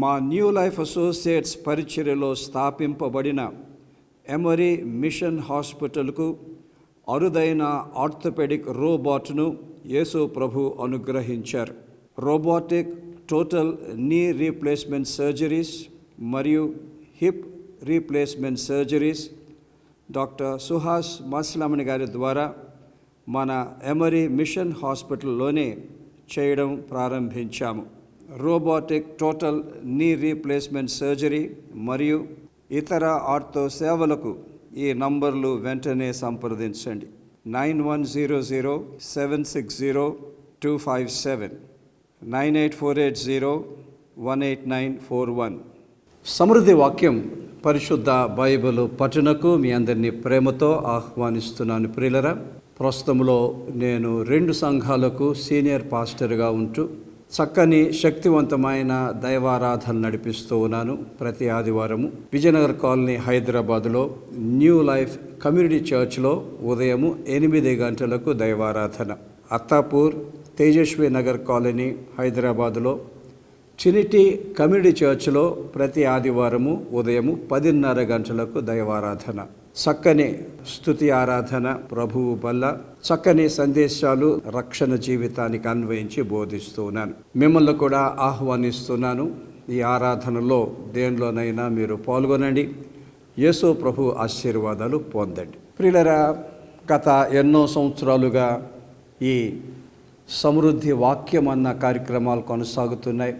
మా new life associates పరిచర్యలో స్థాపింపబడిన Emory machine హాస్పిటల్కు అరుదైన ఆర్థోపెడిక్ రోబోట్ను యేసు ప్రభు అనుగ్రహించారు. Robotic total knee replacement surgeries మరియు hip replacement surgeries doctor Suhas Maslamani గారి ద్వారా మన ఎమరీ మిషన్ హాస్పిటల్లోనే చేయడం ప్రారంభించాము. Robotic total knee replacement surgery మరియు ఇతర ఆర్థో సేవలకు ఈ నంబర్లు వెంటనే సంప్రదించండి. Nine one zero zero seven six zero two five seven. Nine eight four eight zero one eight nine four one. సమృద్ధి వాక్యం పరిశుద్ధ బైబిల్ పఠనకు మీ అందరినీ ప్రేమతో ఆహ్వానిస్తున్నాను. ప్రియులరా ప్రస్తుతంలో నేను రెండు సంఘాలకు సీనియర్ పాస్టర్గా ఉంటూ చక్కని శక్తివంతమైన దైవారాధన నడిపిస్తూ ఉన్నాను ప్రతి ఆదివారము. విజయనగర్ కాలనీ హైదరాబాద్లో న్యూ లైఫ్ కమ్యూనిటీ చర్చ్లో ఉదయము ఎనిమిది గంటలకు దైవారాధన. అత్తాపూర్ తేజస్వి నగర్ కాలనీ హైదరాబాద్లో ట్రినిటీ కమ్యూనిటీ చర్చ్లో ప్రతి ఆదివారము ఉదయము పదిన్నర గంటలకు దైవారాధన. చక్కని స్థుతి ఆరాధన ప్రభువు వల్ల చక్కని సందేశాలు రక్షణ జీవితానికి అన్వయించి బోధిస్తూ ఉన్నాను మిమ్మల్ని కూడా ఆహ్వానిస్తున్నాను. ఈ ఆరాధనలో దేనిలోనైనా మీరు పాల్గొనండి. యేసు ప్రభు ఆశీర్వాదాలు పొందండి. ప్రియులరా గత ఎన్నో సంవత్సరాలుగా ఈ సమృద్ధి వాక్యం అన్న కార్యక్రమాలు కొనసాగుతున్నాయి.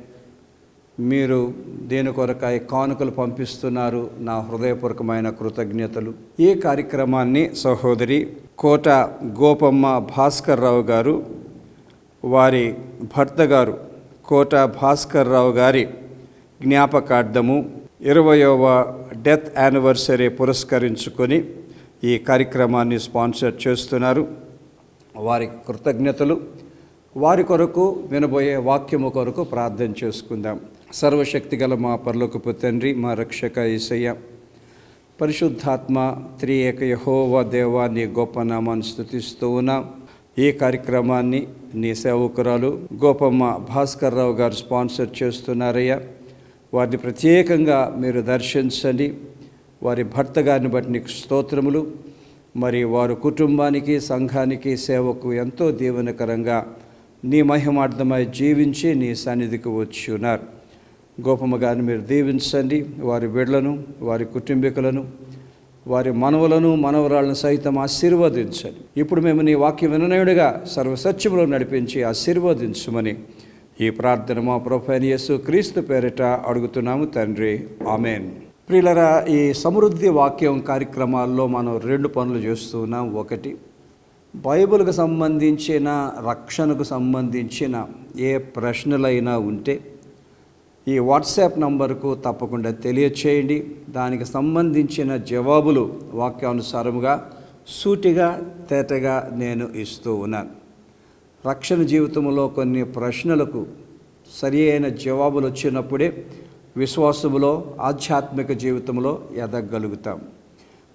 మీరు దేని కొరకాయ కానుకలు పంపిస్తున్నారు? నా హృదయపూర్వకమైన కృతజ్ఞతలు. ఈ కార్యక్రమాన్ని సహోదరి కోట గోపమ్మ భాస్కర్ రావు గారు వారి భర్త గారు కోట భాస్కర్ రావు గారి జ్ఞాపకార్థము ఇరవయవ డెత్ యానివర్సరీ పురస్కరించుకొని ఈ కార్యక్రమాన్ని స్పాన్సర్ చేస్తున్నారు. వారి కృతజ్ఞతలు. వారి కొరకు వినబోయే వాక్యము కొరకు ప్రార్థన చేసుకుందాం. సర్వశక్తి గల మా పరలోకపు తండ్రి మా రక్షక ఈసయ్య పరిశుద్ధాత్మ త్రియేక యహోవ దేవా నీ గొప్ప నామాన్ని స్థుతిస్తూ ఉన్నాం. ఈ కార్యక్రమాన్ని నీ సేవకురాలు గోపమ్మ భాస్కర్ రావు గారు స్పాన్సర్ చేస్తున్నారయ్యా. వారిని ప్రత్యేకంగా మీరు దర్శించండి. వారి భర్త గారిని బట్టి నీకు స్తోత్రములు. మరి వారు కుటుంబానికి సంఘానికి సేవకు ఎంతో దీవెనకరంగా నీ మహిమార్థమై జీవించి నీ సన్నిధికి వచ్చి ఉన్నారు. గోపమ్మ గారిని మీరు దీవించండి. వారి బిడ్డలను వారి కుటుంబీకులను వారి మనవలను మనవరాలను సైతం ఆశీర్వదించండి. ఇప్పుడు మేము నీ వాక్యం వినయుడిగా సర్వసత్యములో నడిపించి ఆశీర్వదించమని ఈ ప్రార్థన మా ప్రభు యేసు క్రీస్తు పేరిట అడుగుతున్నాము తండ్రి. ఆమెన్. ప్రియులరా ఈ సమృద్ధి వాక్యం కార్యక్రమాల్లో మనం రెండు పనులు చేస్తున్నాం ఒకటి బైబిల్కు సంబంధించిన రక్షణకు సంబంధించిన ఏ ప్రశ్నలైనా ఉంటే ఈ వాట్సాప్ నంబర్కు తప్పకుండా తెలియచేయండి. దానికి సంబంధించిన జవాబులు వాక్యానుసారముగా సూటిగా తేటగా నేను ఇస్తూ ఉన్నాను. రక్షణ జీవితంలో కొన్ని ప్రశ్నలకు సరి అయిన జవాబులు వచ్చినప్పుడే విశ్వాసములో ఆధ్యాత్మిక జీవితంలో ఎదగలుగుతాం.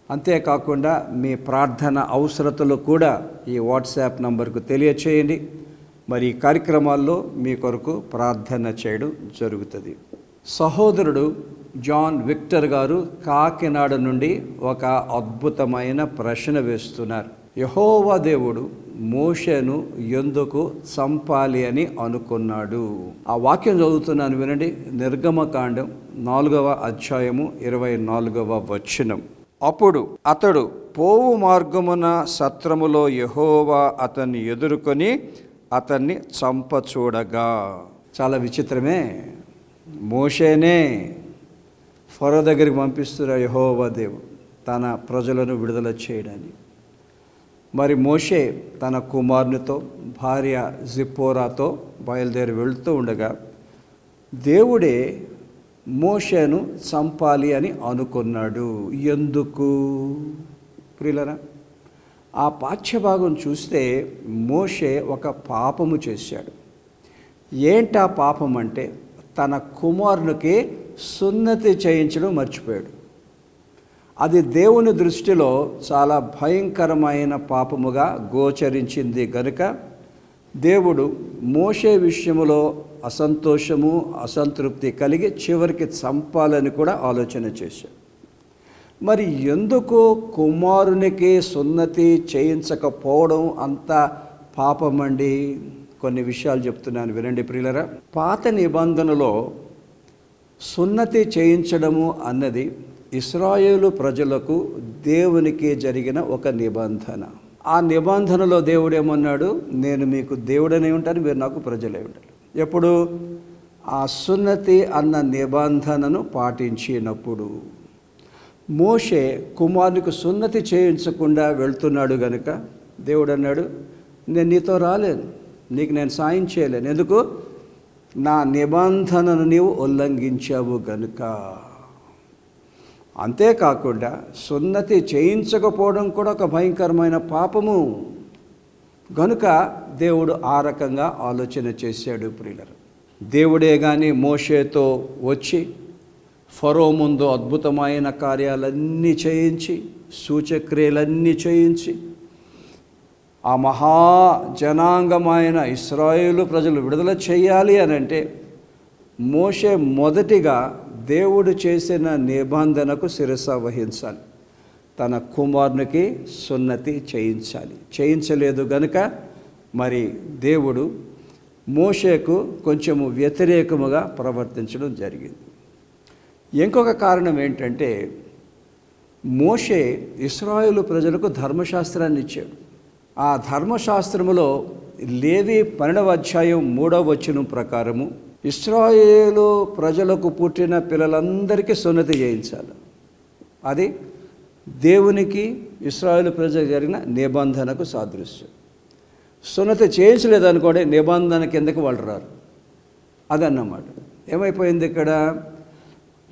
అంతేకాకుండా మీ ప్రార్థన అవసరతలు కూడా ఈ వాట్సాప్ నంబర్కు తెలియచేయండి. మరి ఈ కార్యక్రమాల్లో మీ కొరకు ప్రార్థన చేయడం జరుగుతుంది. సహోదరుడు జాన్ విక్టర్ గారు కాకినాడ నుండి ఒక అద్భుతమైన ప్రశ్న వేస్తున్నారు. యహోవా దేవుడు మోషను ఎందుకు చంపాలి అని అనుకున్నాడు? ఆ వాక్యం చదువుతున్నాను వినండి. నిర్గమకాండం నాలుగవ అధ్యాయము ఇరవై నాలుగవ వచనం. అప్పుడు అతడు పోవు మార్గమున సత్రములో యహోవా అతన్ని ఎదుర్కొని అతన్ని చంపచూడగా. చాలా విచిత్రమే. మోషేనే ఫరో దగ్గరికి పంపిస్తున్న యహోవా దేవుడు తన ప్రజలను విడుదల చేయడానికి. మరి మోషే తన కుమారునితో భార్య జిప్పోరాతో బయలుదేరి వెళుతూ ఉండగా దేవుడే మోషేను చంపాలి అని అనుకున్నాడు. ఎందుకు? ప్రియులరా ఆ పాఠ్యభాగం చూస్తే మోషే ఒక పాపము చేశాడు. ఏంటా పాపం అంటే తన కుమారునికి సున్నతి చేయించడం మర్చిపోయాడు. అది దేవుని దృష్టిలో చాలా భయంకరమైన పాపముగా గోచరించింది గనుక దేవుడు మోషే విషయంలో అసంతోషము అసంతృప్తి కలిగి చివరికి చంపాలని కూడా ఆలోచన చేశాడు. మరి ఎందుకు కుమారునికి సున్నతి చేయించకపోవడం అంత పాపమండి? కొన్ని విషయాలు చెప్తున్నాను వినండి ప్రియులరా. పాత నిబంధనలో సున్నతి చేయించడము అన్నది ఇస్రాయేలు ప్రజలకు దేవునికి జరిగిన ఒక నిబంధన. ఆ నిబంధనలో దేవుడు ఏమన్నాడు? నేను మీకు దేవుడనే ఉంటాను మీరు నాకు ప్రజలే ఉంటారు. ఎప్పుడు? ఆ సున్నతి అన్న నిబంధనను పాటించినప్పుడు. మోషే కుమారునికి సున్నతి చేయించకుండా వెళ్తున్నాడు గనుక దేవుడు అన్నాడు నేను నీతో రాలేను నీకు నేను సాయం చేయలేను. ఎందుకు? నా నిబంధనను నీవు ఉల్లంఘించావు గనుక. అంతేకాకుండా సున్నతి చేయించకపోవడం కూడా ఒక భయంకరమైన పాపము. గనుక దేవుడు ఆ రకంగా ఆలోచన చేశాడు ప్రియులరు. దేవుడే కానీ మోషేతో వచ్చి ఫరో ముందు అద్భుతమైన కార్యాలన్నీ చేయించి సూచక్రియలన్నీ చేయించి ఆ మహా జనాంగమైన ఇస్రాయేలు ప్రజలు విడుదల చేయాలి అని అంటే మోషే మొదటిగా దేవుడు చేసిన నిబంధనకు శిరస వహించాలి. తన కుమారునికి సున్నతి చేయించాలి. చేయించలేదు గనుక మరి దేవుడు మోషేకు కొంచెము వ్యతిరేకముగా ప్రవర్తించడం జరిగింది. ఇంకొక కారణం ఏంటంటే మోషే ఇస్రాయేలు ప్రజలకు ధర్మశాస్త్రాన్ని ఇచ్చాడు. ఆ ధర్మశాస్త్రములో లేవి పన్నెండవ అధ్యాయం మూడవ వచనం ప్రకారము ఇస్రాయేలు ప్రజలకు పుట్టిన పిల్లలందరికీ సున్నతి చేయించాలి. అది దేవునికి ఇస్రాయేలు ప్రజలు జరిగిన నిబంధనకు సాదృశ్యం. సున్నతి చేయించలేదనుకోండి నిబంధన కిందకి వాళ్ళు రారు. అదన్నమాట. ఏమైపోయింది ఇక్కడ?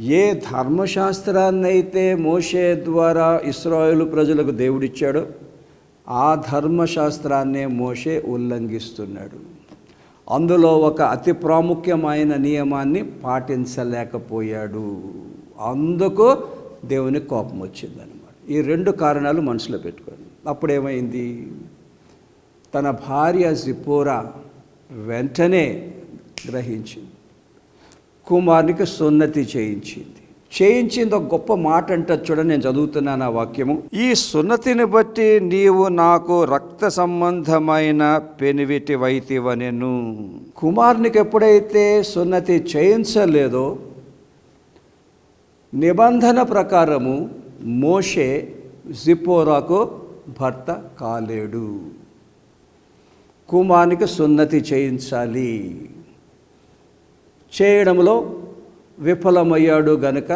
ఏ ధర్మశాస్త్రాన్ని అయితే మోషే ద్వారా ఇస్రాయలు ప్రజలకు దేవుడిచ్చాడో ఆ ధర్మశాస్త్రాన్నే మోషే ఉల్లంఘిస్తున్నాడు. అందులో ఒక అతి ప్రాముఖ్యమైన నియమాన్ని పాటించలేకపోయాడు. అందుకు దేవుని కోపం వచ్చిందనమాట ఈ రెండు కారణాలు మనసులో పెట్టుకోండి. అప్పుడేమైంది? తన భార్య జిపోరా వెంటనే గ్రహించింది. కుమారునికి సున్నతి చేయించింది. చేయించింది ఒక గొప్ప మాట అంటే చూడండి నేను చదువుతున్నాను ఆ వాక్యము. ఈ సున్నతిని బట్టి నీవు నాకు రక్త సంబంధమైన పెనివిటి వైతివనెను. కుమారునికి ఎప్పుడైతే సున్నతి చేయించలేదో నిబంధన ప్రకారము మోషే జిపోరాకు భర్త కాలేడు. కుమారునికి సున్నతి చేయించాలి. చేయడంలో విఫలమయ్యాడు గనుక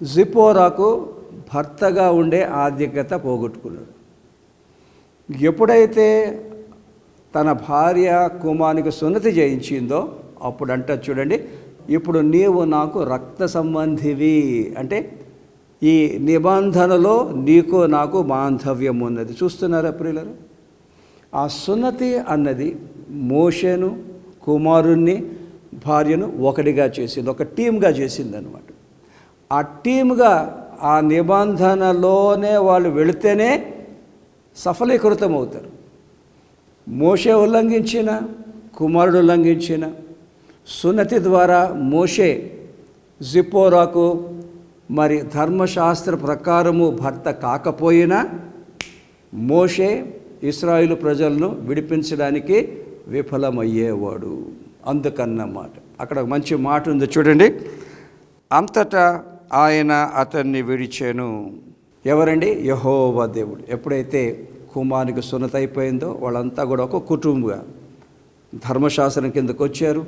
జిపోరాకు భర్తగా ఉండే ఆధిక్యత పోగొట్టుకున్నాడు. ఎప్పుడైతే తన భార్య కుమానికి సున్నతి చేయించిందో అప్పుడు అంట చూడండి ఇప్పుడు నీవు నాకు రక్త సంబంధివి అంటే ఈ నిబంధనలో నీకు నాకు బాంధవ్యం ఉన్నది. చూస్తున్నారా ప్రియులరు? ఆ సున్నతి అన్నది మోషేను కుమారుణ్ణి భార్యను ఒకటిగా చేసింది ఒక టీమ్గా చేసింది అనమాట ఆ టీమ్గా ఆ నిబంధనలోనే వాళ్ళు వెళితేనే సఫలీకృతం అవుతారు మోషే ఉల్లంఘించిన కుమారుడు ఉల్లంఘించిన సున్నతి ద్వారా మోషే జిపోరాకు మరి ధర్మశాస్త్ర ప్రకారము భర్త కాకపోయినా మోషే ఇస్రాయిలు ప్రజలను విడిపించడానికి విఫలమయ్యేవాడు అందుకన్నమాట అక్కడ మంచి మాట ఉంది చూడండి. అంతటా ఆయన అతన్ని విడిచాను. ఎవరండి? యహోవా దేవుడు. ఎప్పుడైతే కుమారునికి సున్నత అయిపోయిందో వాళ్ళంతా కూడా ఒక కుటుంబగా. ధర్మశాస్త్రం కిందకు వచ్చారు.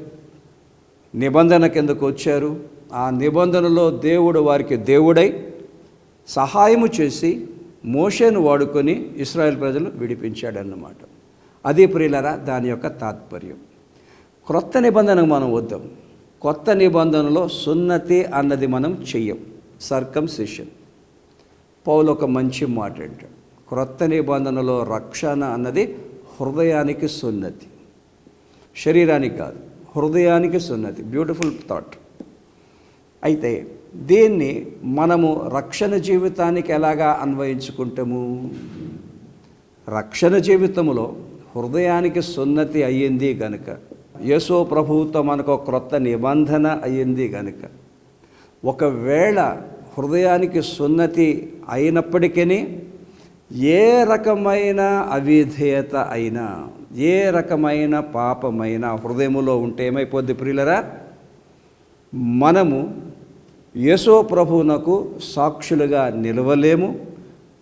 నిబంధన కిందకు వచ్చారు. ఆ నిబంధనలో దేవుడు వారికి దేవుడై సహాయము చేసి మోషేను వాడుకొని ఇస్రాయల్ ప్రజలు విడిపించాడన్నమాట. అదే ప్రియులరా దాని యొక్క తాత్పర్యం. క్రొత్త నిబంధనకు మనం వద్దాం. కొత్త నిబంధనలో సున్నతి అన్నది మనం చెయ్యం. సర్కంసెషన్ పౌలు ఒక మంచి మాట అంటాడు. క్రొత్త నిబంధనలో రక్షణ అన్నది హృదయానికి సున్నతి. శరీరానికి కాదు హృదయానికి సున్నతి. బ్యూటిఫుల్ థాట్ అయితే దీన్ని మనము రక్షణ జీవితానికి ఎలాగా అన్వయించుకుంటాము? రక్షణ జీవితంలో హృదయానికి సున్నతి అయ్యింది గనుక. యేసో ప్రభువుతో మనకు ఒక క్రొత్త నిబంధన అయ్యింది గనుక. ఒకవేళ హృదయానికి సున్నతి అయినప్పటికీ ఏ రకమైన అవిధేయత అయినా ఏ రకమైన పాపమైనా హృదయములో ఉంటే ఏమైపోద్ది ప్రియులరా? మనము యేసో ప్రభువునకు సాక్షులుగా నిలవలేము.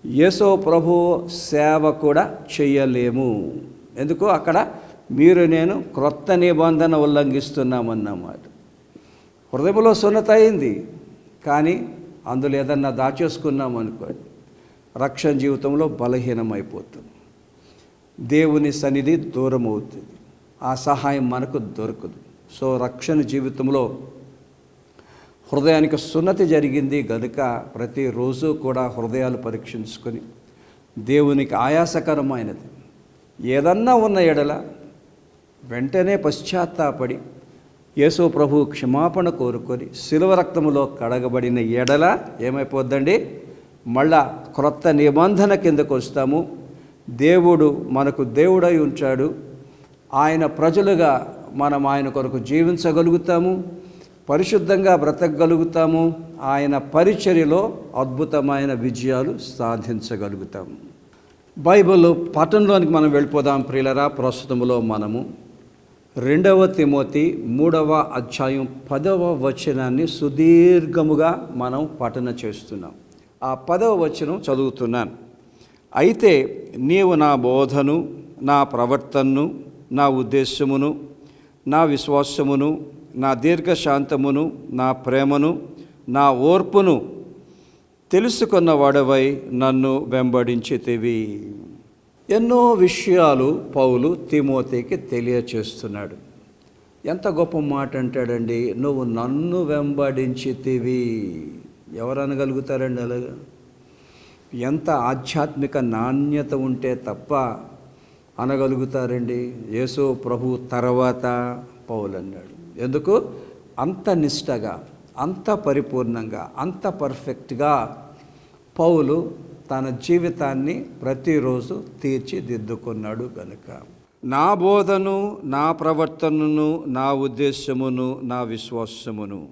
యేసో ప్రభు సేవ కూడా చేయలేము. ఎందుకు? అక్కడ మీరు నేను క్రొత్త నిబంధన ఉల్లంఘిస్తున్నామన్నమాట. హృదయంలో సున్నత అయింది కానీ అందులో ఏదన్నా దాచేసుకున్నాం అనుకోండి రక్షణ జీవితంలో బలహీనమైపోతుంది దేవుని సన్నిధి దూరం అవుతుంది ఆ సహాయం మనకు దొరకదు. సో రక్షణ జీవితంలో హృదయానికి సున్నతి జరిగింది గనుక ప్రతిరోజు కూడా హృదయాలు పరీక్షించుకొని దేవునికి ఆయాసకరమైనది. ఏదన్నా ఉన్న ఎడల వెంటనే పశ్చాత్తాపడి యేసు ప్రభు క్షమాపణ కోరుకొని శిలువ రక్తములో కడగబడిన ఎడల ఏమైపోద్దండి? మళ్ళా క్రొత్త నిబంధన కిందకు వస్తాము. దేవుడు మనకు దేవుడై ఉంచాడు. ఆయన ప్రజలుగా మనం ఆయన కొరకు జీవించగలుగుతాము. పరిశుద్ధంగా బ్రతకగలుగుతాము. ఆయన పరిచర్యలో అద్భుతమైన విజయాలు సాధించగలుగుతాము. బైబిల్ పట్టణంలోనికి మనం వెళ్ళిపోదాం ప్రియులరా. ప్రస్తుతంలో మనము రెండవ తిమోతి మూడవ అధ్యాయం పదవ వచనాన్ని సుదీర్ఘముగా మనం పఠన చేస్తున్నాం. ఆ పదవ వచనం చదువుతున్నాను. అయితే నీవు నా బోధను నా ప్రవర్తనను నా ఉద్దేశమును నా విశ్వాసమును నా దీర్ఘశాంతమును నా ప్రేమను నా ఓర్పును తెలుసుకున్న వాడవై నన్ను వెంబడించితివి. ఎన్నో విషయాలు పౌలు తిమోతికి తెలియచేస్తున్నాడు. ఎంత గొప్ప మాట అంటాడండి నువ్వు నన్ను వెంబడించితివి. ఎవరు అనగలుగుతారండి అలాగా? ఎంత ఆధ్యాత్మిక నాణ్యత ఉంటే తప్ప అనగలుగుతారండి. యేసు ప్రభు తర్వాత పౌలు అన్నాడు ఎందుకు? అంత నిష్టగా. అంత పరిపూర్ణంగా అంత పర్ఫెక్ట్గా పౌలు తన జీవితాన్ని ప్రతిరోజు తీర్చిదిద్దుకున్నాడు గనుక. నా బోధను నా ప్రవర్తనను నా ఉద్దేశమును నా విశ్వాసమును.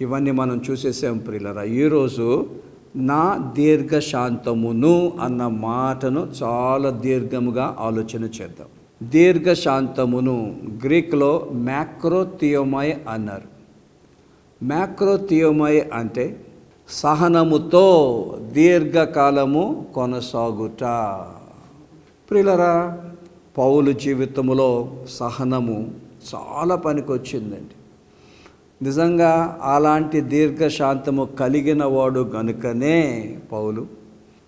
ఇవన్నీ మనం చూసేసాం ప్రియులరా. ఈరోజు నా దీర్ఘశాంతమును అన్న మాటను చాలా దీర్ఘముగా ఆలోచన చేద్దాం. దీర్ఘశాంతమును గ్రీక్లో మ్యాక్రోథియోమై అన్నారు. మ్యాక్రోథియోమై అంటే సహనముతో దీర్ఘకాలము కొనసాగుట. ప్రిలరా పౌలు జీవితంలో సహనము చాలా పనికొచ్చిందండి. నిజంగా అలాంటి దీర్ఘశాంతము కలిగిన వాడు గనుకనే పౌలు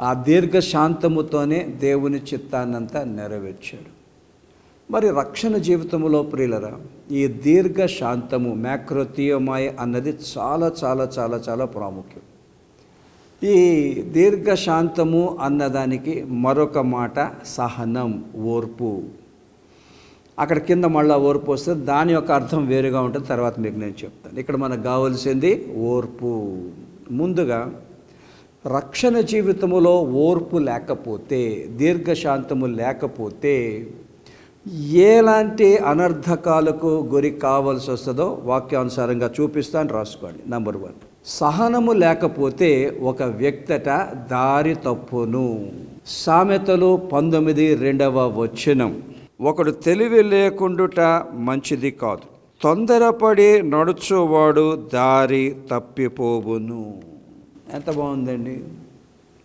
ఆ దీర్ఘశాంతముతోనే దేవుని చిత్తాన్నంతా నెరవేర్చాడు. మరి రక్షణ జీవితంలో ప్రియులరా ఈ దీర్ఘ శాంతము మ్యాక్రోథియోమాయ అన్నది చాలా చాలా చాలా చాలా ప్రాముఖ్యం. ఈ దీర్ఘశాంతము అన్నదానికి మరొక మాట సహనం ఓర్పు. అక్కడ కింద మళ్ళీ ఓర్పు వస్తే దాని యొక్క అర్థం వేరుగా ఉంటుంది తర్వాత మీకు నేను చెప్తాను. ఇక్కడ మనకు కావాల్సింది ఓర్పు. ముందుగా రక్షణ జీవితములో ఓర్పు లేకపోతే దీర్ఘశాంతము లేకపోతే ఎలాంటి అనర్థకాలకు గురి కావాల్సి వస్తుందో వాక్యానుసారంగా చూపిస్తాను రాసుకోండి. నంబర్ వన్ సహనము లేకపోతే ఒక వ్యక్తట దారి తప్పును. సామెతలు పంతొమ్మిది రెండవ వచనం. ఒకడు తెలివి లేకుండుట మంచిది కాదు. తొందరపడి నడుచువాడు దారి తప్పిపోవును. ఎంత బాగుందండి.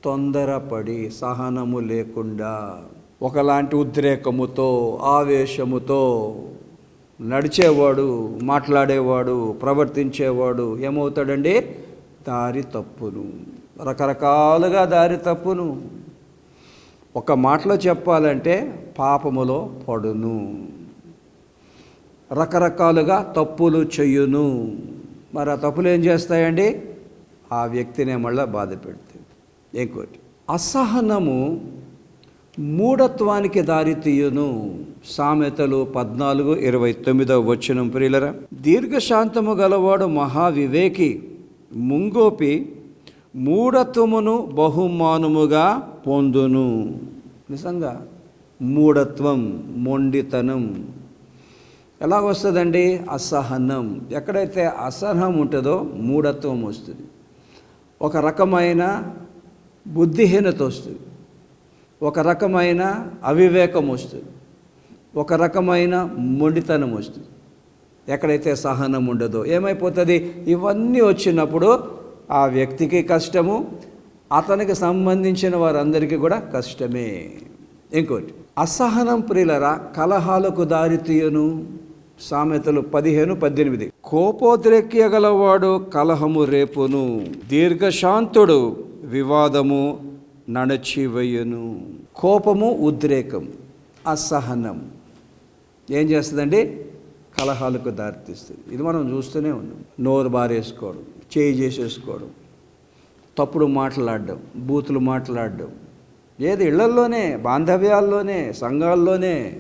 తొందరపడి సహనము లేకుండా. ఒకలాంటి ఉద్రేకముతో ఆవేశముతో నడిచేవాడు మాట్లాడేవాడు ప్రవర్తించేవాడు ఏమవుతాడండి? దారి తప్పును. రకరకాలుగా దారి తప్పును. ఒక మాటలో చెప్పాలంటే పాపములో పడును. రకరకాలుగా తప్పులు చెయ్యును మరి ఆ తప్పులు ఏం చేస్తాయండి? ఆ వ్యక్తినే మళ్ళీ బాధ పెడుతుంది. ఇంకోటి అసహనము మూఢత్వానికి దారితీయును సామెతలు పద్నాలుగు ఇరవై తొమ్మిదవ వచనం ప్రియులరా. దీర్ఘశాంతము గలవాడు మహావివేకి ముంగోపి మూఢత్వమును బహుమానముగా పొందును. నిజంగా మూఢత్వం మొండితనం ఎలా వస్తుందండి? అసహనం. ఎక్కడైతే అసహనం ఉంటుందో మూఢత్వం వస్తుంది. ఒక రకమైన బుద్ధిహీనత వస్తుంది. ఒక రకమైన అవివేకం వస్తుంది. ఒక రకమైన మొండితనం వస్తుంది. ఎక్కడైతే సహనం ఉండదో ఏమైపోతుంది? ఇవన్నీ వచ్చినప్పుడు ఆ వ్యక్తికి కష్టము అతనికి సంబంధించిన వారందరికీ కూడా కష్టమే. ఇంకోటి అసహనం ప్రియులరా కలహాలకు దారితీయను సామెతలు పదిహేను పద్దెనిమిది. కోపోద్రేక్యగలవాడు కలహము రేపును. దీర్ఘశాంతుడు వివాదము నడచివయ్యను కోపము ఉద్రేకం అసహనం. ఏం చేస్తుందండి? కలహాలకు దారితీస్తుంది. ఇది మనం చూస్తూనే ఉన్నాం. నోరు బారేసుకోవడం చేయి చేసేసుకోవడం తప్పుడు మాట్లాడడం బూతులు మాట్లాడడం. ఏది ఇళ్ళల్లోనే బాంధవ్యాల్లోనే సంఘాల్లోనే.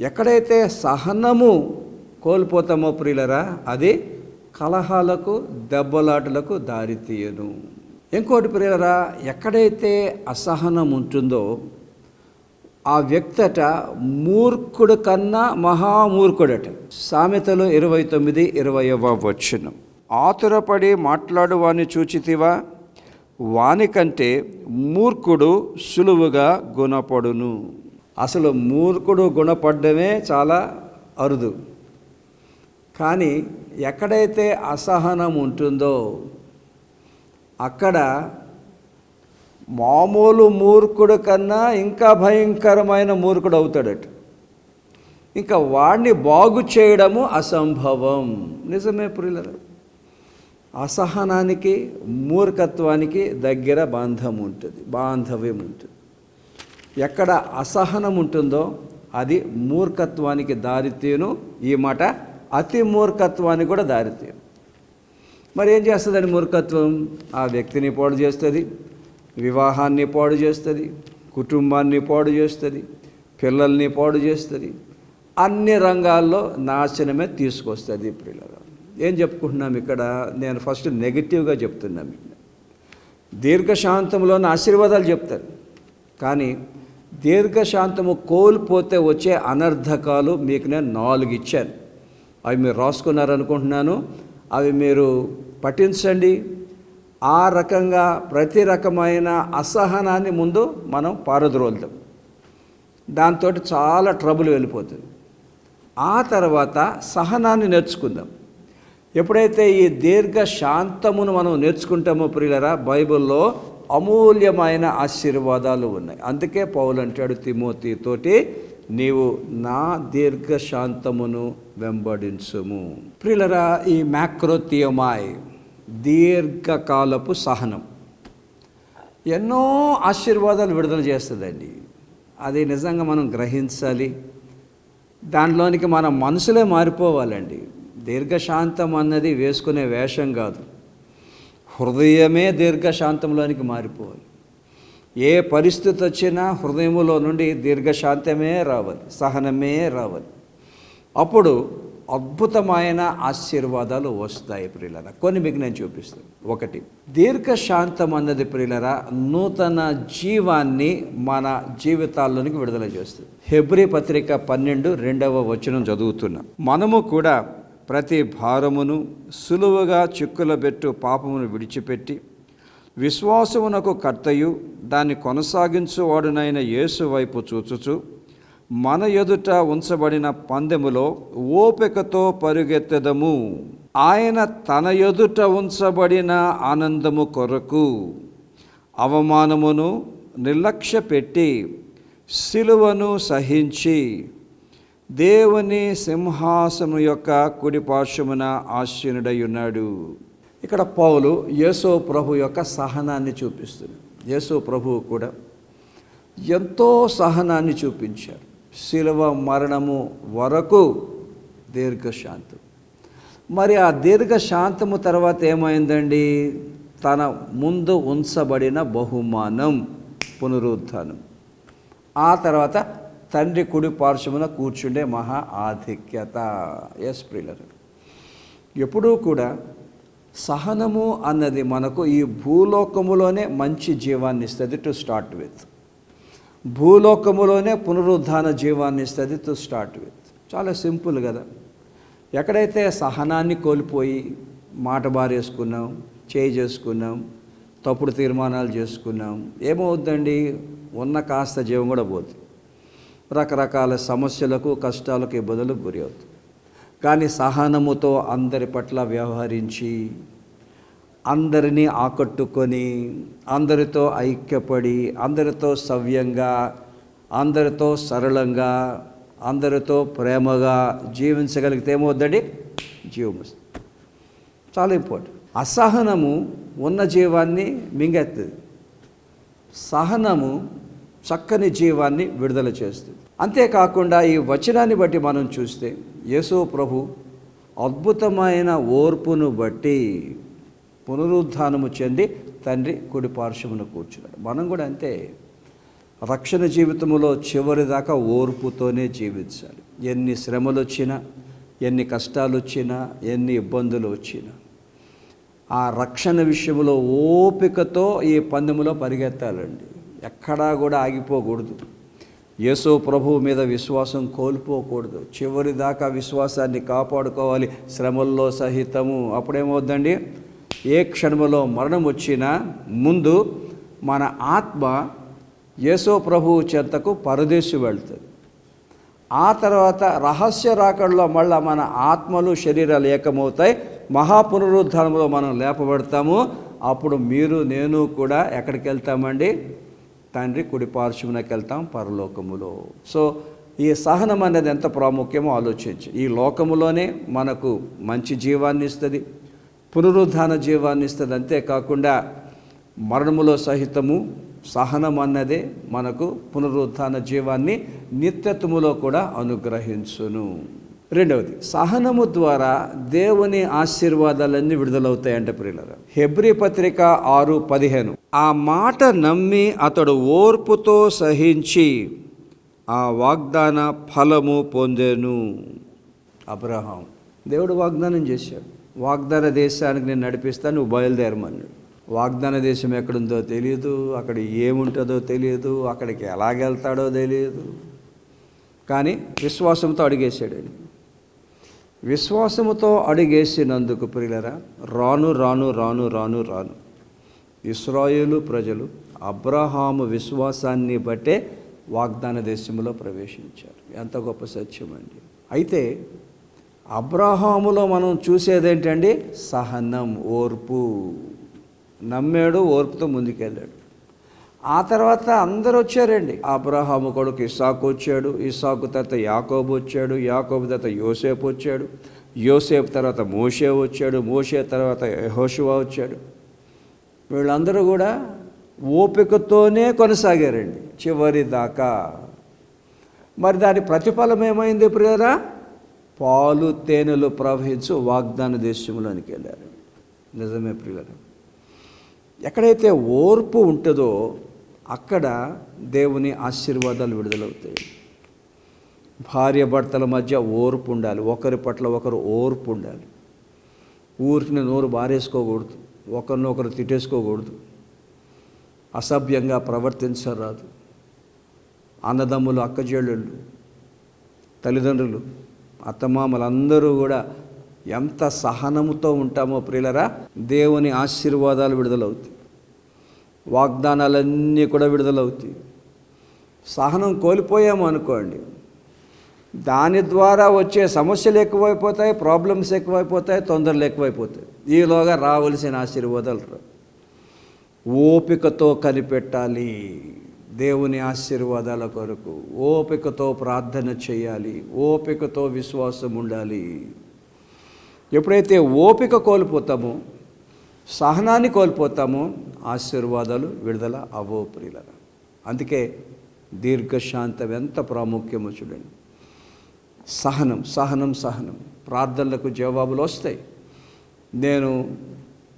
ఎక్కడైతే సహనము కోల్పోతామో ప్రియులరా అది కలహాలకు దెబ్బలాటలకు దారితీయను. ఇంకోటి ప్రియులరా ఎక్కడైతే అసహనం ఉంటుందో ఆ వ్యక్తట మూర్ఖుడు కన్నా మహామూర్ఖుడట సామెతలు ఇరవై తొమ్మిది ఇరవైవ వచ్చును ఆతురపడి మాట్లాడు వాని చూచితివా? వానికంటే మూర్ఖుడు సులువుగా గుణపడును. అసలు మూర్ఖుడు గుణపడమే చాలా అరుదు. కానీ ఎక్కడైతే అసహనం ఉంటుందో అక్కడ మామూలు మూర్ఖుడు కన్నా ఇంకా భయంకరమైన మూర్ఖుడు అవుతాడట. ఇంకా వాడిని బాగు చేయడము అసంభవం. నిజమే ప్రియులరా అసహనానికి మూర్ఖత్వానికి దగ్గర బాంధం ఉంటుంది బాంధవ్యం ఉంటుంది. ఎక్కడ అసహనం ఉంటుందో అది మూర్ఖత్వానికి దారితీను ఈ మాట అతి మూర్ఖత్వానికి కూడా దారితీను మరి ఏం చేస్తుందని మూర్ఖత్వం? ఆ వ్యక్తిని పాడు చేస్తుంది వివాహాన్ని పాడు చేస్తుంది కుటుంబాన్ని పాడు చేస్తుంది పిల్లల్ని పాడు చేస్తుంది అన్ని రంగాల్లో నాశనమే తీసుకొస్తుంది ప్రియుల ఏం చెప్పుకుంటున్నాం ఇక్కడ? నేను ఫస్ట్ నెగిటివ్గా చెప్తున్నాం మీకు. దీర్ఘశాంతంలోని ఆశీర్వాదాలు చెప్తారు. కానీ దీర్ఘశాంతము కోల్పోతే వచ్చే అనర్థకాలు మీకు నేను నాలుగు ఇచ్చాను. అవి మీరు రాసుకున్నారనుకుంటున్నాను. అవి మీరు పఠించండి. ఆ రకంగా ప్రతి రకమైన అసహనాన్ని ముందు మనం పారద్రోలుతాం. దాంతో చాలా ట్రబుల్ వెళ్ళిపోతుంది. ఆ తర్వాత సహనాన్ని నేర్చుకుందాం. ఎప్పుడైతే ఈ దీర్ఘ శాంతమును మనం నేర్చుకుంటామో ప్రియులరా బైబిల్లో అమూల్యమైన ఆశీర్వాదాలు ఉన్నాయి. అందుకే పౌలు అంటాడు తిమోతితోటి నీవు నా దీర్ఘశాంతమును వెంబడించుము. ప్రిలరా ఈ మ్యాక్రోథియమాయ్ దీర్ఘకాలపు సహనం ఎన్నో ఆశీర్వాదాలు విడుదల చేస్తుందండి. అది నిజంగా మనం గ్రహించాలి. దాంట్లోనికి మన మనసులే మారిపోవాలండి. దీర్ఘశాంతం అన్నది వేసుకునే వేషం కాదు. హృదయమే దీర్ఘశాంతంలోనికి మారిపోవాలి. ఏ పరిస్థితి వచ్చినా హృదయములో నుండి దీర్ఘశాంతమే రావాలి సహనమే రావాలి. అప్పుడు అద్భుతమైన ఆశీర్వాదాలు వస్తాయి ప్రియులరా. కొన్ని మీకు నేను చూపిస్తాను. ఒకటి దీర్ఘశాంతం అన్నది ప్రియులరా నూతన జీవాన్ని మన జీవితాల్లోనికి విడుదల చేస్తుంది. హెబ్రి పత్రిక పన్నెండు రెండవ వచనం చదువుతున్నాం. మనము కూడా ప్రతి భారమును సులువుగా చిక్కులబెట్టు పాపమును విడిచిపెట్టి విశ్వాసమునకు కర్తయు దాన్ని కొనసాగించువాడునైన యేసు వైపు చూచుచు మన ఎదుట ఉంచబడిన పందెములో ఓపికతో పరుగెత్తెదము. ఆయన తన ఎదుట ఉంచబడిన ఆనందము కొరకు అవమానమును నిర్లక్ష్య పెట్టి సిలువను సహించి దేవుని సింహాసము యొక్క కుడిపార్శ్వమున ఆశీనుడై ఉన్నాడు. ఇక్కడ పౌలు యేసో ప్రభు యొక్క సహనాన్ని చూపిస్తుంది. యేసో ప్రభువు కూడా ఎంతో సహనాన్ని చూపించారు. శిలువ మరణము వరకు దీర్ఘశాంతం. మరి ఆ దీర్ఘశాంతము తర్వాత ఏమైందండి? తన ముందు ఉంచబడిన బహుమానం పునరుత్థానం ఆ తర్వాత తండ్రి కుడి పార్శ్వమున కూర్చుండే మహా ఆధిక్యత. ఎస్ ప్రిలర్ ఎప్పుడూ కూడా సహనము అన్నది మనకు ఈ భూలోకములోనే మంచి జీవాన్ని ఇస్తుంది టు స్టార్ట్ విత్ భూలోకములోనే పునరుద్ధాన జీవాన్ని ఇస్తుంది టు స్టార్ట్ విత్ చాలా సింపుల్ కదా. ఎక్కడైతే సహనాన్ని కోల్పోయి మాట బారేసుకున్నాం చేయి చేసుకున్నాం తప్పుడు తీర్మానాలు చేసుకున్నాం ఏమవుద్దండి? ఉన్న కాస్త జీవం కూడా పోతుంది రకరకాల సమస్యలకు కష్టాలకు ఇబ్బందులకు గురి అవుతుంది. కానీ సహనముతో అందరి పట్ల వ్యవహరించి అందరినీ ఆకట్టుకొని అందరితో ఐక్యపడి అందరితో సవ్యంగా అందరితో సరళంగా అందరితో ప్రేమగా జీవించగలిగితే ఏమవుద్దండి జీవం వస్తుంది. చాలా ఇంపార్టెంట్. అసహనము ఉన్న జీవాన్ని మింగేస్తుంది. సహనము చక్కని జీవాన్ని విడుదల చేస్తుంది. అంతేకాకుండా ఈ వచనాన్ని బట్టి మనం చూస్తే యేసో ప్రభు అద్భుతమైన ఓర్పును బట్టి పునరుద్ధానము చెంది తండ్రి కుడి పార్శ్వమును కూర్చున్నాడు. మనం కూడా అంతే. రక్షణ జీవితంలో చివరి దాకా ఓర్పుతోనే జీవించాలి. ఎన్ని శ్రమలు వచ్చినా ఎన్ని కష్టాలు వచ్చినా ఎన్ని ఇబ్బందులు వచ్చినా ఆ రక్షణ విషయంలో ఓపికతో ఈ పందెములో పరిగెత్తాలండి. ఎక్కడా కూడా ఆగిపోకూడదు. యేసో ప్రభువు మీద విశ్వాసం కోల్పోకూడదు. చివరి దాకా విశ్వాసాన్ని కాపాడుకోవాలి. శ్రమల్లో సహితము. అప్పుడేమవుద్దండి? ఏ క్షణములో మరణం వచ్చినా ముందు మన ఆత్మ యేసో ప్రభువు చెంతకు పరదేశి వెళ్తుంది. ఆ తర్వాత రహస్య రాకడలో మళ్ళీ మన ఆత్మలు శరీరాలు ఏకమవుతాయి. మహాపునరుద్ధానంలో మనం లేపబడతాము. అప్పుడు మీరు నేను కూడా ఎక్కడికి వెళ్తామండి? తండ్రి కుడి పార్శ్వమునకి వెళ్తాం పరలోకములో. సో ఈ సహనం అనేది ఎంత ప్రాముఖ్యమో ఆలోచించి. ఈ లోకములోనే మనకు మంచి జీవాన్ని ఇస్తుంది పునరుద్ధాన జీవాన్ని ఇస్తుంది. అంతేకాకుండా మరణములో సహితము సహనం అన్నదే మనకు పునరుద్ధాన జీవాన్ని నిత్యత్వములో కూడా అనుగ్రహించును. రెండవది సహనము ద్వారా దేవుని ఆశీర్వాదాలన్నీ విడుదలవుతాయంట ప్రియులరా. హెబ్రి పత్రిక ఆరు పదిహేను ఆ మాట నమ్మి అతడు ఓర్పుతో సహించి ఆ వాగ్దాన ఫలము పొందేను. అబ్రహాం దేవుడు వాగ్దానం చేశాడు. వాగ్దాన దేశానికి నేను నడిపిస్తాను నువ్వు బయలుదేరమన్నాడు వాగ్దాన దేశం ఎక్కడుందో తెలియదు అక్కడ ఏముంటుందో తెలియదు అక్కడికి ఎలాగెళ్తాడో తెలియదు. కానీ విశ్వాసంతో అడిగేశాడండి విశ్వాసముతో అడిగేసినందుకు ప్రియులరా రాను రాను రాను రాను రాను. ఇస్రాయేలు ప్రజలు అబ్రహాము విశ్వాసాన్ని బట్టే వాగ్దాన దేశంలో ప్రవేశించారు. ఎంత గొప్ప సత్యం అండి. అయితే అబ్రహాములో మనం చూసేదేంటండి? సహనం ఓర్పు. నమ్మాడు ఓర్పుతో ముందుకెళ్ళాడు. ఆ తర్వాత అందరూ వచ్చారండి అబ్రహాము కొడుకు ఇసాకు వచ్చాడు ఇసాకు తర్వాత యాకోబు వచ్చాడు యాకోబు తర్వాత యోసేపు వచ్చాడు యోసేపు తర్వాత మోషే వచ్చాడు మోషే తర్వాత యహోషువా వచ్చాడు. వీళ్ళందరూ కూడా ఓపికతోనే కొనసాగారండి చివరి దాకా. మరి దాని ప్రతిఫలం ఏమైంది ప్రియరా పాలు తేనెలు ప్రవహించు వాగ్దాన దేశంలోనికి వెళ్ళారు. నిజమే ప్రియులరా ఎక్కడైతే ఓర్పు ఉంటుందో అక్కడ దేవుని ఆశీర్వాదాలు విడుదలవుతాయి. భార్య భర్తల మధ్య ఓర్పు ఉండాలి. ఒకరి పట్ల ఒకరు ఓర్పు ఉండాలి. ఊరికి నోరు బారేసుకోకూడదు. ఒకరినొకరు తిట్టేసుకోకూడదు. అసభ్యంగా ప్రవర్తించరాదు. అన్నదమ్ములు అక్కజేళ్ళు తల్లిదండ్రులు అత్తమామలందరూ కూడా ఎంత సహనముతో ఉంటామో ప్రియులరా దేవుని ఆశీర్వాదాలు విడుదలవుతాయి. వాగ్దానాలన్నీ కూడా విడుదలవుతాయి. సహనం కోల్పోయాము అనుకోండి. దాని ద్వారా వచ్చే సమస్యలు ఎక్కువైపోతాయి ప్రాబ్లమ్స్ ఎక్కువైపోతాయి తొందరలు ఎక్కువైపోతాయి. ఈలోగా రావలసిన ఆశీర్వాదాలు ఓపికతో కనిపెట్టాలి. దేవుని ఆశీర్వాదాల కొరకు ఓపికతో ప్రార్థన చేయాలి. ఓపికతో విశ్వాసం ఉండాలి. ఎప్పుడైతే ఓపిక కోల్పోతామో సహనాన్ని కోల్పోతామో ఆశీర్వాదాలు విడుదల అవో ప్రియులరా. అందుకే దీర్ఘశాంతం ఎంత ప్రాముఖ్యమో చూడండి. సహనం సహనం సహనం. ప్రార్థనలకు జవాబులు వస్తాయి. నేను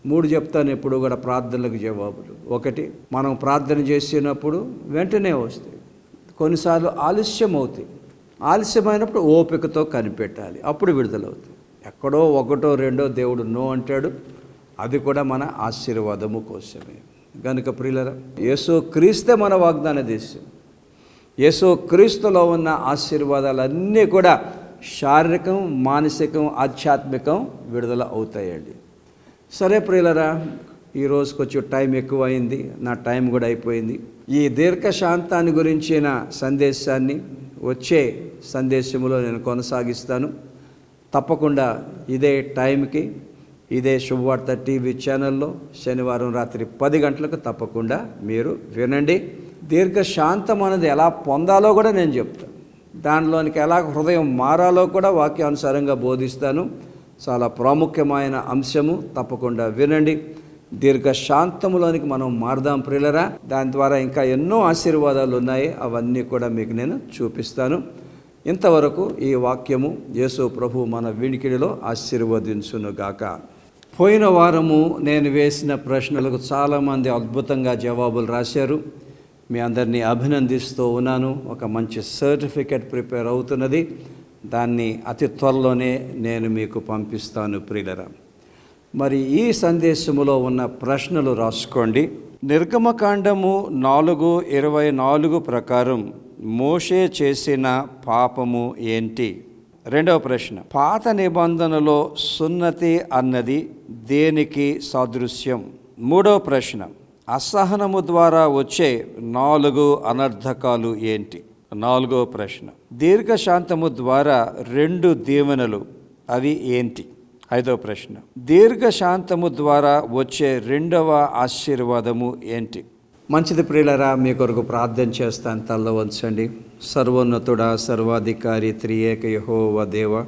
మూడు చెప్తాను ఎప్పుడు కూడా ప్రార్థనలకు జవాబులు. ఒకటి మనం ప్రార్థన చేసినప్పుడు వెంటనే వస్తాయి. కొన్నిసార్లు ఆలస్యం అవుతాయి ఆలస్యమైనప్పుడు ఓపికతో కనిపెట్టాలి. అప్పుడు విడుదలవుతాయి. ఎక్కడో ఒకటో రెండో దేవుడు నో అంటాడు. అది కూడా మన ఆశీర్వాదము కోసమే. కనుక ప్రియులరా యేసో క్రీస్తే మన వాగ్దాన దేశం. యేసో క్రీస్తులో ఉన్న ఆశీర్వాదాలన్నీ కూడా శారీరకం మానసికం ఆధ్యాత్మికం విడుదల అవుతాయండి. సరే ప్రియులరా ఈ రోజుకి వచ్చి టైం ఎక్కువ అయింది నా టైం కూడా అయిపోయింది. ఈ దీర్ఘశాంతాన్ని గురించిన సందేశాన్ని వచ్చే సందేశంలో నేను కొనసాగిస్తాను. తప్పకుండా ఇదే టైంకి ఇదే శుభవార్త టీవీ ఛానల్లో శనివారం రాత్రి పది గంటలకు తప్పకుండా మీరు వినండి. దీర్ఘశాంతం అనేది ఎలా పొందాలో కూడా నేను చెప్తాను దానిలోనికి ఎలా హృదయం మారాలో కూడా వాక్యానుసారంగా బోధిస్తాను. చాలా ప్రాముఖ్యమైన అంశము తప్పకుండా వినండి. దీర్ఘశాంతములోనికి మనం మారదాం ప్రియులరా. దాని ద్వారా ఇంకా ఎన్నో ఆశీర్వాదాలు ఉన్నాయి. అవన్నీ కూడా మీకు నేను చూపిస్తాను. ఇంతవరకు ఈ వాక్యము యేసు ప్రభు మన వినికిడిలో ఆశీర్వదించునుగాక. పోయిన వారము నేను వేసిన ప్రశ్నలకు చాలామంది అద్భుతంగా జవాబులు రాశారు. మీ అందరినీ అభినందిస్తూ ఉన్నాను. ఒక మంచి సర్టిఫికెట్ ప్రిపేర్ అవుతున్నది. దాన్ని అతి త్వరలోనే నేను మీకు పంపిస్తాను ప్రియులరా. మరి ఈ సందేశములో ఉన్న ప్రశ్నలు రాసుకోండి. నిర్గమకాండము నాలుగు ఇరవై నాలుగు ప్రకారం మోషే చేసిన పాపము ఏంటి? రెండవ ప్రశ్న. పాత నిబంధనలో సున్నతి అన్నది దేనికి సాదృశ్యం? మూడవ ప్రశ్న. అసహనము ద్వారా వచ్చే నాలుగు అనర్థకాలు ఏంటి? నాలుగో ప్రశ్న. దీర్ఘశాంతము ద్వారా రెండు దీవెనలు అవి ఏంటి? ఐదవ ప్రశ్న. దీర్ఘశాంతము ద్వారా వచ్చే రెండవ ఆశీర్వాదము ఏంటి? మంచిది ప్రియులరా మీ కొరకు ప్రార్థన చేస్తాను. తల్ల వంచండి. సర్వోన్నతుడా సర్వాధికారి త్రియేక యహోవ దేవ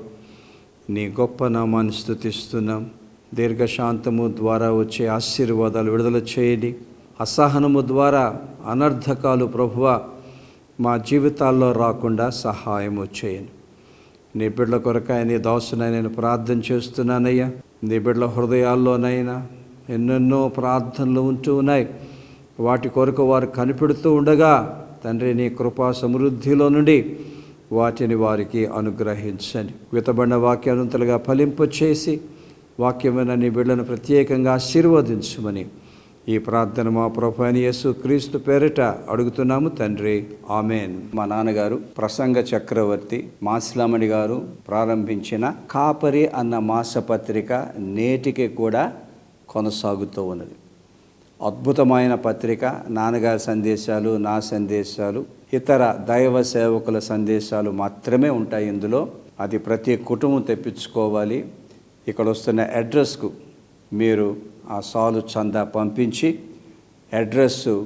నీ గొప్ప నామాన్ని స్థుతిస్తున్నాం దీర్ఘశాంతము ద్వారా వచ్చే ఆశీర్వాదాలు విడుదల చేయండి. అసహనము ద్వారా అనర్థకాలు ప్రభువ మా జీవితాల్లో రాకుండా సహాయము చేయండి. నీ బిడ్డల కొరకాయ నీ దాసునై నేను ప్రార్థన చేస్తున్నానయ్యా. నీ బిడ్డల హృదయాల్లోనైనా ఎన్నెన్నో ప్రార్థనలు ఉంటూ ఉన్నాయి. వాటి కొరకు వారు కనిపెడుతూ ఉండగా తండ్రి నీ కృపా సమృద్ధిలో నుండి వాటిని వారికి అనుగ్రహించండి. వితబడిన వాక్యానంతలుగా ఫలింపు చేసి వాక్యమైన నీ బిడ్డను ప్రత్యేకంగా ఆశీర్వదించమని ఈ ప్రార్థన మా ప్రొఫైన్ యేసు క్రీస్తు పేరిట అడుగుతున్నాము తండ్రి. ఆమెన్. మా నాన్నగారు ప్రసంగ చక్రవర్తి మాసిలామణి గారు ప్రారంభించిన కాపరి అన్న మాసపత్రిక నేటికి కూడా కొనసాగుతూ ఉన్నది. అద్భుతమైన పత్రిక నాన్నగారి సందేశాలు నా సందేశాలు ఇతర దైవ సేవకుల సందేశాలు మాత్రమే ఉంటాయి ఇందులో. అది ప్రతి కుటుంబం తెప్పించుకోవాలి. ఇక్కడ వస్తున్న అడ్రస్కు మీరు ఆ సాలు చందా పంపించి అడ్రస్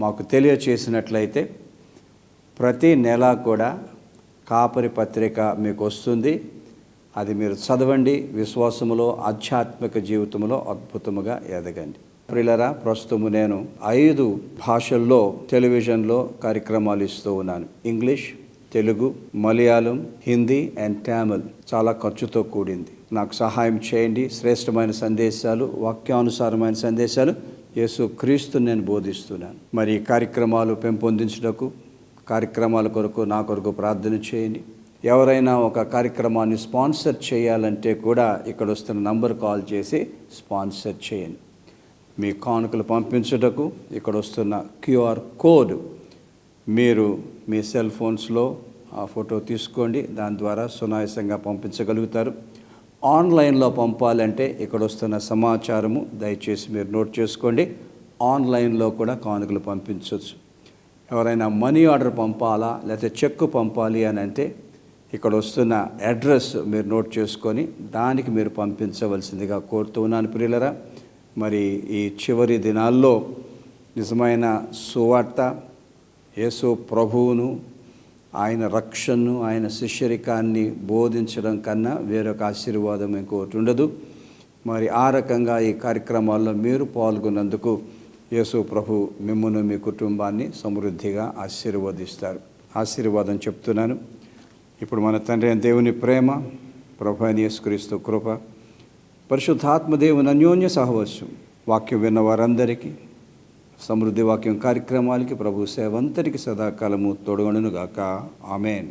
మాకు తెలియచేసినట్లయితే ప్రతి నెల కూడా కాపరి పత్రిక మీకు వస్తుంది. అది మీరు చదవండి. విశ్వాసములో ఆధ్యాత్మిక జీవితంలో అద్భుతముగా ఎదగండి. ప్రిలరా ప్రస్తుతము నేను ఐదు భాషల్లో టెలివిజన్లో కార్యక్రమాలు ఇస్తూ ఉన్నాను. ఇంగ్లీష్ తెలుగు మలయాళం హిందీ అండ్ తమిళ్ చాలా ఖర్చుతో కూడింది. నాకు సహాయం చేయండి. శ్రేష్టమైన సందేశాలు వాక్యానుసారమైన సందేశాలు యేసు క్రీస్తు నేను బోధిస్తున్నాను. మరి కార్యక్రమాలు పెంపొందించుటకు కార్యక్రమాల కొరకు నా కొరకు ప్రార్థన చేయండి. ఎవరైనా ఒక కార్యక్రమాన్ని స్పాన్సర్ చేయాలంటే కూడా ఇక్కడ వస్తున్న నంబర్ కాల్ చేసి స్పాన్సర్ చేయండి. మీ కానుకలు పంపించుటకు ఇక్కడ వస్తున్న క్యూఆర్ కోడ్ మీరు మీ సెల్ ఫోన్స్లో ఆ ఫోటో తీసుకోండి. దాని ద్వారా సునాయాసంగా పంపించగలుగుతారు. ఆన్లైన్లో పంపాలంటే ఇక్కడ వస్తున్న సమాచారము దయచేసి మీరు నోట్ చేసుకోండి. ఆన్లైన్లో కూడా కానుకలు పంపించవచ్చు. ఎవరైనా మనీ ఆర్డర్ పంపాలా లేకపోతే చెక్కు పంపాలి అని అంటే ఇక్కడ వస్తున్న అడ్రస్ మీరు నోట్ చేసుకొని దానికి మీరు పంపించవలసిందిగా కోరుతూ ఉన్నాను ప్రియులరా. మరి ఈ చివరి దినాల్లో నిజమైన సువార్త యేసు ప్రభువును ఆయన రక్షణను ఆయన శిష్యరికాన్ని బోధించడం కన్నా వేరొక ఆశీర్వాదం ఇంకోటి ఉండదు. మరి ఆ రకంగా ఈ కార్యక్రమాల్లో మీరు పాల్గొన్నందుకు యేసు ప్రభు మిమ్మను మీ కుటుంబాన్ని సమృద్ధిగా ఆశీర్వదిస్తారు. ఆశీర్వాదం చెప్తున్నాను. ఇప్పుడు మన తండ్రి దేవుని ప్రేమ ప్రభు అని యేసుక్రీస్తు కృప పరిశుద్ధాత్మదేవుని అన్యోన్య సహవర్షం వాక్యం విన్న వారందరికీ సమృద్ధి వాక్యం కార్యక్రమాలకి ప్రభు సేవంతరికి సదాకాలము తోడుగొనుగాక ఆమెన్.